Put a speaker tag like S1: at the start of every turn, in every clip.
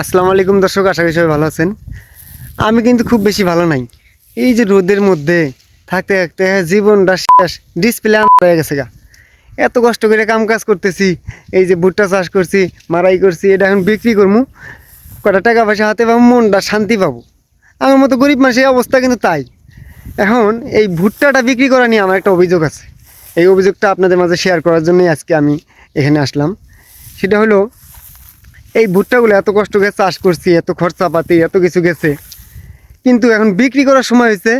S1: আসসালামু আলাইকুম দর্শক, আশা করি সবাই ভালো আছেন। আমি কিন্তু খুব বেশি ভালো নাই। এই যে রোদের মধ্যে থাকতে থাকতে জীবনটা শেষ ডিসপ্লে হয়ে গেছে গা। এত কষ্ট করে কাম কাজ করতেছি, এই যে ভুট্টা চাষ করছি, মারাই করছি, এটা এখন বিক্রি করব কটা টাকা পয়সা হাতে পাবো, মনটা শান্তি পাবো। আমার মতো গরিব মানুষের অবস্থা কিন্তু তাই। এখন এই ভুট্টাটা বিক্রি করা নিয়ে আমার একটা অভিযোগ আছে। এই অভিযোগটা আপনাদের মাঝে শেয়ার করার জন্যই আজকে আমি এখানে আসলাম। সেটা হলো এই ভুট্টাগুলো এত কষ্ট করে চাষ করছি, এত খরচাপাতি, এত কিছু গেছে। কিন্তু এখন বিক্রি করার সময় হয়েছে,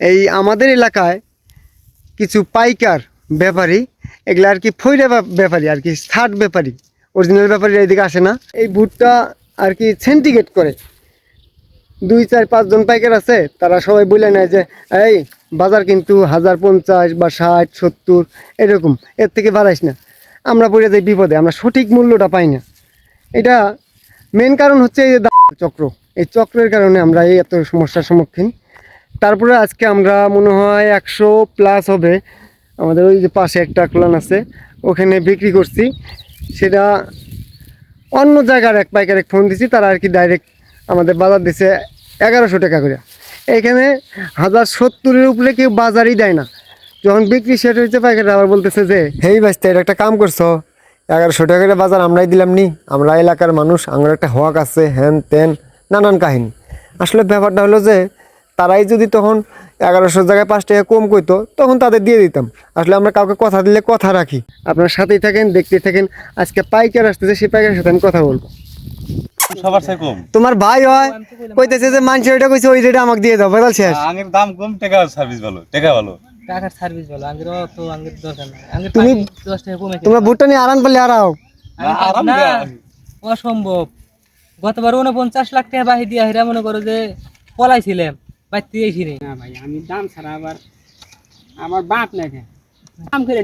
S1: এই আমাদের এলাকায় কিছু পাইকার ব্যাপারী, এগুলো আর কি ফৈরা ব্যাপারী আর কি শার্ট ব্যাপারী অরিজিনাল ব্যাপারী এইদিকে আসে না। এই ভুট্টা আর কি সেন্টিগেট করে। দুই চার পাঁচজন পাইকার আছে, তারা সবাই বলে নেয় যে, এই, বাজার কিন্তু হাজার পঞ্চাশ বা ষাট, সত্তর, এরকম, এর থেকে বাড়াইস না। আমরা পড়ে যাই বিপদে, আমরা সঠিক মূল্যটা পাই না। এটা মেন কারণ হচ্ছে এই যে চক্র। এই চক্রের কারণে আমরা এই এত সমস্যার সম্মুখীন। তারপরে আজকে আমরা মনে হয় একশো প্লাস হবে। আমাদের ওই যে পাশে একটা ক্লান আছে, ওখানে বিক্রি করছি। সেটা অন্য জায়গার এক পাইকারে ফোন দিছি, তারা আর কি ডাইরেক্ট আমাদের বাজার দিছে এগারোশো টাকা করে। এখানে হাজার সত্তরের উপরে কেউ বাজারই দেয় না। যখন বিক্রি শেষ হয়েছে পাইকারি আবার বলতেছে যে, হেই বাঁচতে এটা একটা কাম করছ? এগারোশো টাকা করে বাজার আমরাই দিলাম নি। আমরা এলাকার মানুষ আমার একটা হক আছে হ্যান ত্যান নানান কাহিনী। আসলে ব্যাপারটা হলো যে তারাই যদি তখন এগারোশো জায়গায় পাঁচ টাকা কম কইতো তখন তাদের দিয়ে দিতাম। আসলে আমরা কাউকে কথা দিলে কথা রাখি। আপনার সাথেই থাকেন দেখতে থাকেন আজকে পাইকার আসতেছে সেই পাইকারের সাথে আমি কথা বলব।
S2: সবার চেয়ে কম।
S1: তোমার ভাই হয় কইতেছে যে মানুষ ওইটা কইছে ওই রেটে আমাকে দিয়ে দাও বেদাল শেষ।
S2: দাম কম টাকা সার্ভিস ভালো টাকা ভালো।
S3: টাকার সার্ভিস ভালো আগের অত আগের দরকার নাই। আগের
S1: তুমি
S3: পাঁচ দশ টাকা কমে
S1: তোমরা ভুট্টা নিয়ে আরাম আরাও
S2: আরাম
S3: না অসম্ভব। গতবার উনপঞ্চাশ লাখ টাকা বাহি দিয়া হেরা মনে করো যে পলাইছিলাম বাইতে
S4: না ভাই আমি দাম ছাড়া আবার আমার বাপ না দাম করে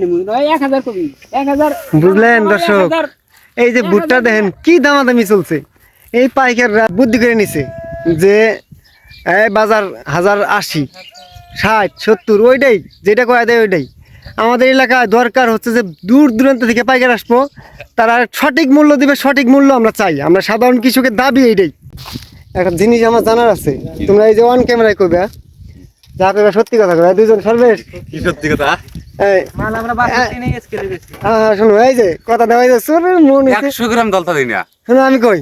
S4: এক হাজার কবি এক হাজার
S1: বুঝলেন
S4: আমার
S1: দর্শক এই যে ভুট্টা দেখেন কি দামাদামি চলছে। এই পাইকাররা বুদ্ধি করে নিছে যে এই বাজার হাজার আশি ষাট সত্তর ওইটাই যেটা কয়া দেয় ওইটাই। আমাদের এলাকায় দরকার হচ্ছে যে দূর দূরান্ত থেকে পাইকার আসব তারা সঠিক মূল্য দিবে সঠিক মূল্য আমরা চাই। আমরা সাধারণ কৃষকের দাবি এইটাই। একটা জিনিস আমার জানার আছে তোমরা এই যে অন ক্যামেরায় করবে হ্যাঁ? যা করবে সত্যি কথা করবে দুজন সর্বেশ।
S2: কি সত্যি কথা?
S3: আমরা বাসাতে নিয়ে স্কেলে বেশি
S1: হ্যাঁ হ্যাঁ শোনো এই যে কথা দেওয়া যে মন
S2: একশো গ্রাম দলতা দিই না।
S1: শোনো আমি কই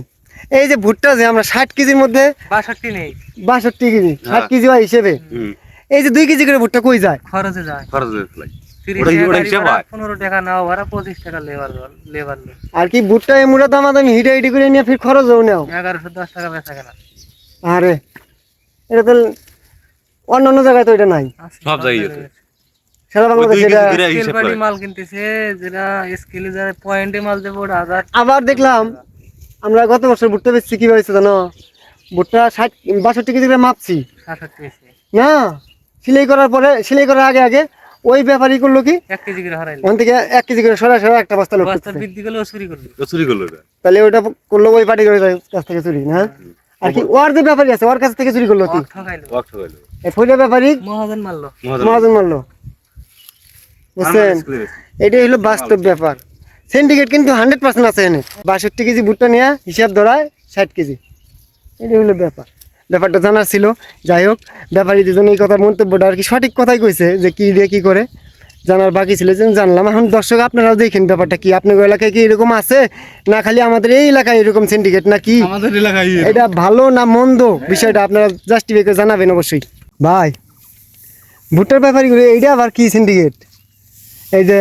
S1: এই যে ভুট্টা যে আমরা ষাট কেজির মধ্যে
S3: বাষট্টি নেই।
S1: বাষট্টি কেজি ষাট
S2: হ্যাঁ।
S1: কেজি হয় হিসেবে।
S2: হুম।
S1: এই যে দুই কেজি করে ভুট্টা কই যায়?
S3: খরচে যায়।
S2: খরচ ফেলাই
S3: তিরিশ
S2: ওটা-
S3: টাকা
S2: ওটা
S3: গাড়ি
S2: হিসাব
S3: ভাড়া। পনেরো টাকা নাও ভাড়া পঁচিশ টাকা লেবার লেবার
S1: আর কি ভুট্টা এমুড়া দামা দামি হিটে হিটে করে নিয়ে ফির খরচ হও নাও।
S3: এগারোশো দশ টাকা বেচা কেনা।
S1: আরে এটা তো অন্য অন্য জায়গায় তো এটা নাই।
S2: সব জায়গায়
S1: সারা বাংলাদেশে এটা
S2: দুই কেজি করে
S3: স্কেল
S2: হিসাব
S3: বাড়ি
S2: করে।
S3: মাল কিনতেছে যেটা স্কেলে যারা পয়েন্টে মাল দেবো ওটা
S1: আবার দেখলাম আমরা গত বছর ভুট্টা বেচছি কি হয়েছে জানো? ভুট্টা ষাট বাষট্টি কেজি করে মাপছি। না? সিলাই করার পরে সিলাই করার আগে আগে ওই ব্যাপারই করল কি?
S3: এক কেজি করে হারাইলো।
S1: ওখান থেকে এক কেজি করে সরা সরা একটা বস্তা লোড
S3: বস্তা বৃদ্ধি করলে চুরি করল
S2: চুরি করল
S1: তাহলে ওইটা করল ওই পার্টি করে কাছ থেকে চুরি না? আর কি ওর যে ব্যাপারী আছে ওর কাছ থেকে চুরি করল কি?
S3: অর্থ
S2: ওয়াক ঠকাইলো।
S1: এই ফইটা ব্যাপারী
S3: মহাজন মারলো।
S2: মহাজন।
S1: মহাজন মারলো। বুঝছেন। এটাই হলো বাস্তব ব্যাপার। সিন্ডিকেট কিন্তু হান্ড্রেড পার্সেন্ট আছে এনে। বাষট্টি কেজি ভুট্টা নিয়ে হিসাব ধরায় ষাট কেজি। এটাই হলো ব্যাপার। ব্যাপারটা জানার ছিল। যাই হোক ব্যাপারী দুজন এই কথা মন্তব্যটা আর কি সঠিক কথাই কইছে যে কি দিয়ে কি করে। জানার বাকি ছিল যে জানলাম। এখন দর্শক আপনারাও দেখেন ব্যাপারটা কি। আপনার এলাকায় কি এরকম আছে? না খালি আমাদের এই এলাকায় এরকম সিন্ডিকেট না কি
S2: আমাদের এলাকায়
S1: এটা ভালো না মন্দ? বিষয়টা আপনারা জাস্টিফাই জানাবেন অবশ্যই। ভাই ভুট্টার ব্যাপারগুলো এইটা আবার কি সিন্ডিকেট এই যে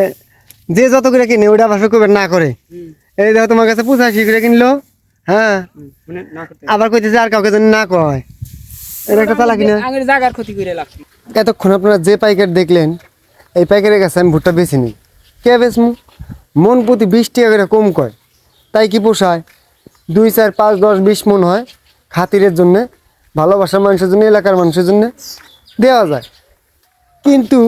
S1: যে যত করে কিনে ওইটা আবার না করে। এই দেখো তোমার কাছে পঁচাশি করে কিনলো। হ্যাঁ।
S4: মানে
S1: আবার কইতেছে আর কাউকে যেন না কয়। এটা একটা তালা কিনা
S4: জায়গার ক্ষতি করে লাগছে
S1: এতক্ষণ আপনারা যে পাইকার দেখলেন এই পাইকারের কাছে আমি ভুট্টা বেশি নিই কে বেচমু? মন প্রতি বিশ টাকা করে কম কয়। তাই কি পোষায়? দুই চার পাঁচ দশ বিশ মন হয় খাতিরের জন্যে ভালোবাসার মানুষের জন্য এলাকার মানুষের জন্য দেওয়া যায়। কিন্তু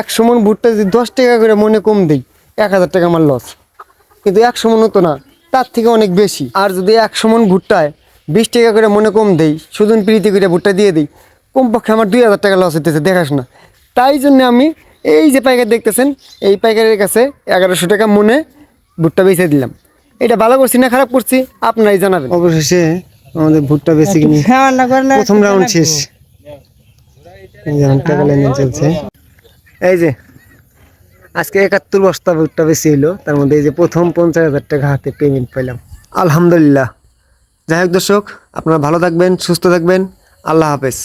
S1: একশো মন ভুট্টা যদি দশ টাকা করে মনে কম দেই এক হাজার টাকা আমার লস কিন্তু একশো মন হতো না। তার থেকে অনেক বেশি। আর যদি একশো মন ভুট্টায় বিশ টাকা করে মনে কম দেই সুজন প্রীতি করে ভুট্টা দিয়ে দিই কমপক্ষে আমার দুই হাজার টাকা লস হইতেছে দেখাস না। তাই জন্য আমি এই যে পাইকার দেখতেছেন এই পাইকারের কাছে এগারোশো টাকা মনে ভুট্টা বেচে দিলাম। এটা ভালো করছি না খারাপ করছি আপনারাই জানাবেন। অবশেষে আমাদের ভুট্টা বেশি কিনি প্রথম রাউন্ড শেষ। টাকা লেনদেন চলছে। এই যে আজকে একাত্তর বস্তা বেশি হলো তার মধ্যে এই যে প্রথম পঞ্চাশ হাজার টাকা হাতে পেমেন্ট পেলাম আলহামদুলিল্লাহ। যাই হোক দর্শক, আপনারা ভালো থাকবেন, সুস্থ থাকবেন। আল্লাহ হাফেজ।